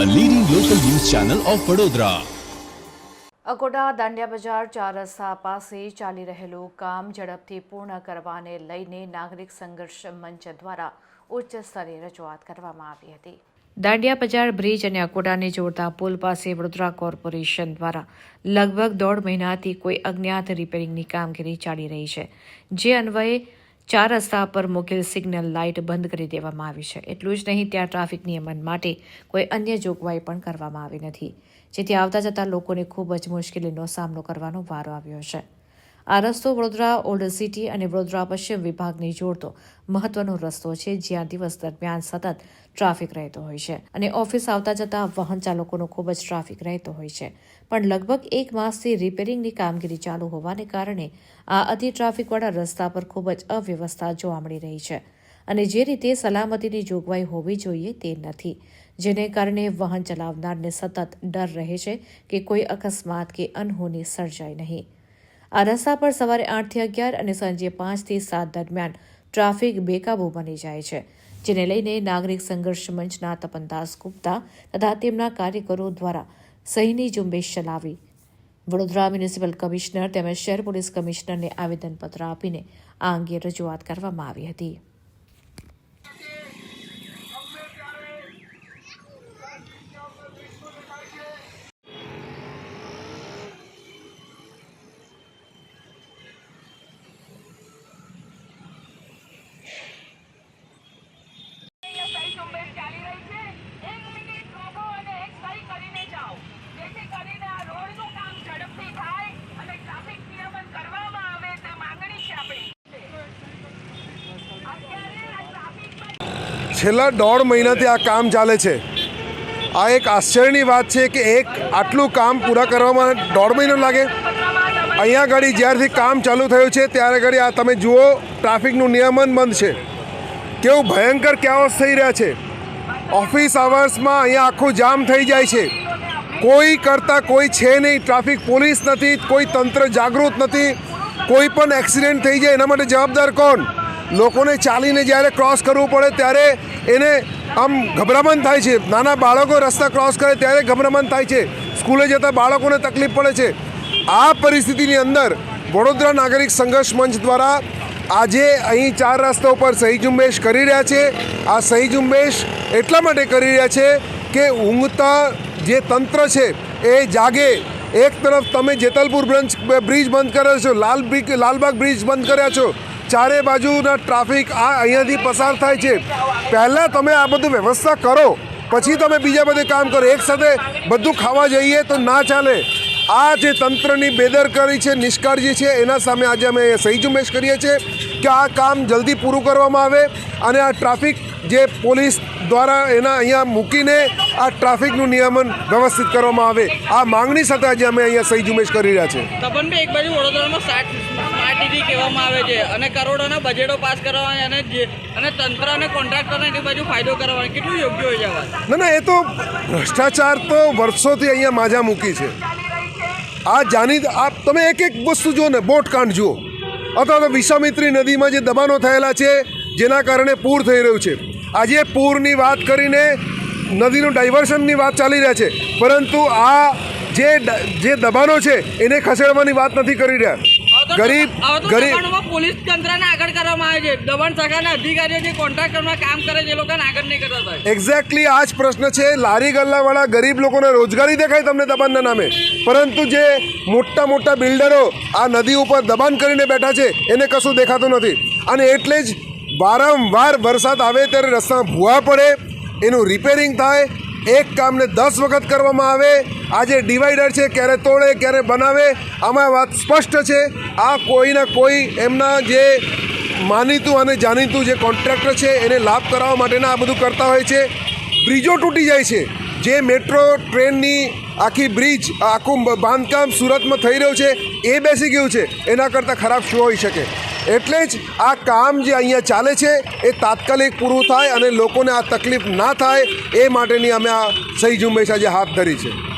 Channel of Vadodara Akota Dandiya Bazar ચાર રસ્તા પાસે ચાલી રહેલું કામ ઝડપથી પૂર્ણ કરવાને લઈને નાગરિક સંઘર્ષ મંચ દ્વારા ઉચ્ચ સ્તરે રજૂઆત કરવામાં આવી હતી. દાંડિયા બજાર બ્રિજ અને અકોટાને જોડતા પુલ પાસે વડોદરા કોર્પોરેશન દ્વારા લગભગ દોઢ મહિનાથી કોઈ અજ્ઞાત રિપેરિંગની કામગીરી ચાલી રહી છે. જે અન્વયે ચાર રસ્તા પર મૂકેલ સિગ્નલ લાઇટ બંધ કરી દેવામાં આવી છે. એટલું જ નહીં, ત્યાં ટ્રાફિક નિયમન માટે કોઈ અન્ય જોગવાઈ પણ કરવામાં આવી નથી. જેથી આવતા જતા લોકોને ખૂબ જ મુશ્કેલીનો સામનો કરવાનો વારો આવ્યો છે. આ રસ્તો વડોદરા ઓલ્ડ સિટી અને વડોદરા પશ્ચિમ વિભાગને જોડતો મહત્વનો રસ્તો છે, જ્યાં દિવસ દરમિયાન સતત ટ્રાફિક રહેતો હોય છે અને ઓફિસ આવતા જતા વાહન ચાલકોનો ખૂબ જ ટ્રાફિક રહેતો હોય છે. પણ લગભગ એક માસથી રિપેરિંગની કામગીરી ચાલુ હોવાને કારણે આ અતિ ટ્રાફિકવાળા રસ્તા પર ખૂબ જ અવ્યવસ્થા જોવા મળી રહી છે અને જે રીતે સલામતીની જોગવાઈ હોવી જોઈએ તે નથી, જેને કારણે વાહન ચલાવનારને સતત ડર રહે છે કે કોઈ અકસ્માત કે અનહોની સર્જાય નહીં. આ રસ્તા પર સવારે આઠથી અગિયાર અને સાંજે પાંચથી સાત દરમિયાન ટ્રાફિક બેકાબૂ બની જાય છે, જેને લઈને નાગરિક સંઘર્ષ મંચના તપનદાસ ગુપ્તા તથા તેમના કાર્યકરો દ્વારા સહીની ઝુંબેશ ચલાવી. વડોદરા મ્યુનિસિપલ કમિશનર તેમજ શહેર પોલીસ કમિશનરને આવેદનપત્ર આપીને આ અંગે રજૂઆત કરવામાં આવી હતી સહી ઝુંબેશ ચાલી રહી છે એક મિનિટ રોકો અને એક સહી કરીને જાઓ જેથી કરીને આ રોડનું કામ ઝડપથી થાય અને ટ્રાફિક નિયમન કરવામાં આવે તે માંગણી છે આપણી અત્યારે આ ટ્રાફિકમાં છેલ્લા દોઢ મહિનાથી આ કામ ચાલે છે. આ એક આશ્ચર્યની વાત છે કે એક આટલું કામ પૂરા કરવામાં દોઢ મહિનો લાગે. અહીંયા ઘડી જ્યારથી કામ ચાલુ થયું છે, ત્યારે ઘડી આ તમે જુઓ, ટ્રાફિકનું નિયમન બંધ છે. કેવું ભયંકર ક્યાઓસ થઈ રહ્યા છે. ઓફિસ આવર્સમાં અહીંયા આખું જામ થઈ જાય છે. કોઈ કરતાં કોઈ છે નહીં, ટ્રાફિક પોલીસ નથી, કોઈ તંત્ર જાગૃત નથી, કોઈ પણ એક્સિડન્ટ થઈ જાય એના માટે જવાબદાર કોણ? લોકોને ચાલીને જ્યારે ક્રોસ કરવું પડે ત્યારે એને આમ ગભરામણ થાય છે. નાના બાળકો રસ્તા ક્રોસ કરે ત્યારે ગભરામણ થાય છે. સ્કૂલે જતા બાળકોને તકલીફ પડે છે. આ પરિસ્થિતિની અંદર વડોદરા નાગરિક સંઘર્ષ મંચ દ્વારા આજે અહીં ચાર રસ્તા ઉપર સહી ઝુંબેશ કરી રહ્યા છે. આ સહી ઝુંબેશ એટલા માટે કરી રહ્યા છે કે ઊંઘતા જે તંત્ર છે એ જાગે. એક તરફ તમે જેતલપુર બ્રંચ, બ્રિજ બંધ કર્યો છો, લાલ બ્રિજ લાલબાગ બ્રિજ બંધ કર્યા છો. ચારે બાજુના ટ્રાફિક આ અહીંયાથી પસાર થાય છે. પહેલાં તમે આ બધું વ્યવસ્થા કરો, પછી તમે બીજા બધે કામ કરો. એક સાથે બધું ખાવા જઈએ તો ના ચાલે. આ જે તંત્રની બેદરકારી છે, નિષ્કાળજી છે, એના સામે આજે અમે સહી ઝુંબેશ કરીએ છીએ કે આ કામ જલ્દી પૂરું કરવામાં આવે અને આ ટ્રાફિક જે પોલીસ દ્વારા એના અહીંયા મૂકીને આ ટ્રાફિકનું નિયમન વ્યવસ્થિત કરવામાં આવે. આ માંગણી સાથે આજે અમે અહીંયા સહી ઝુંબેશ કરી રહ્યા છે તપનભાઈ એક બાજુ વડોદરામાં સાત સ્માર્ટ સિટી કહેવામાં આવે છે અને કરોડોના બજેટો પાસ કરવા અને જે અને તંત્ર અને કોન્ટ્રાક્ટરને એ બાજુ ફાયદો કરવાનો. કેટલું યોગ્ય હોય છે ના ના એ તો ભ્રષ્ટાચાર તો વર્ષોથી અહીંયા માજા મૂકી છે. આ જાણી આ તમે એક એક વસ્તુ જુઓ ને બોટકાંડ જુઓ. અથવા તો વિશ્વામિત્રી નદીમાં જે દબાણો થયેલા છે જેના કારણે પૂર થઈ રહ્યું છે. આજે પૂરની વાત કરીને નદીનું ડાયવર્શનની વાત ચાલી રહ્યા છે. પરંતુ આ જે જે દબાણો છે એને ખસેડવાની વાત નથી કરી રહ્યા. ગરીબ ગરીબ પોલીસ તંત્રને આગળ કરવામાં આવે છે. દબાણ શાખાના અધિકારીઓ જે કોન્ટ્રાક્ટરમાં કામ કરે છે એ લોકોને આગળ નહીં કરતા એક્ઝેક્ટલી આ જ પ્રશ્ન છે. લારી ગલ્લાવાળા ગરીબ લોકોને રોજગારી દેખાય તમને દબાણના નામે. પરંતુ જે મોટા મોટા બિલ્ડરો આ નદી ઉપર દબાણ કરીને બેઠા છે એને કશું દેખાતું નથી. અને એટલે જ વારંવાર વરસાદ આવે ત્યારે રસ્તા ભૂવા પડે, એનું રિપેરિંગ થાય, એક કામને દસ વખત કરવામાં આવે, આ જે ડિવાઈડર છે, ક્યારે તોડે, ક્યારે બનાવે, આમાં વાત સ્પષ્ટ છે. આ કોઈના કોઈ એમના જે માનીતું અને જાણીતું જે કોન્ટ્રાક્ટર છે, એને લાભ કરાવવા માટેના આ બધું કરતા હોય છે. બ્રિજો તૂટી જાય છે. જે મેટ્રો ટ્રેનની આખી બ્રિજ આખું બાંધકામ સુરતમાં થઈ રહ્યું છે, એ બેસી ગયું છે. એના કરતાં ખરાબ શું હોઈ શકે? એટલે જ આ કામ જે અહીંયા ચાલે છે, એ તાત્કાલિક પૂરું થાય અને લોકોને આ તકલીફ ના થાય, એ માટેની અમે આ સહી ઝુંબેશ આજે હાથ ધરી છે.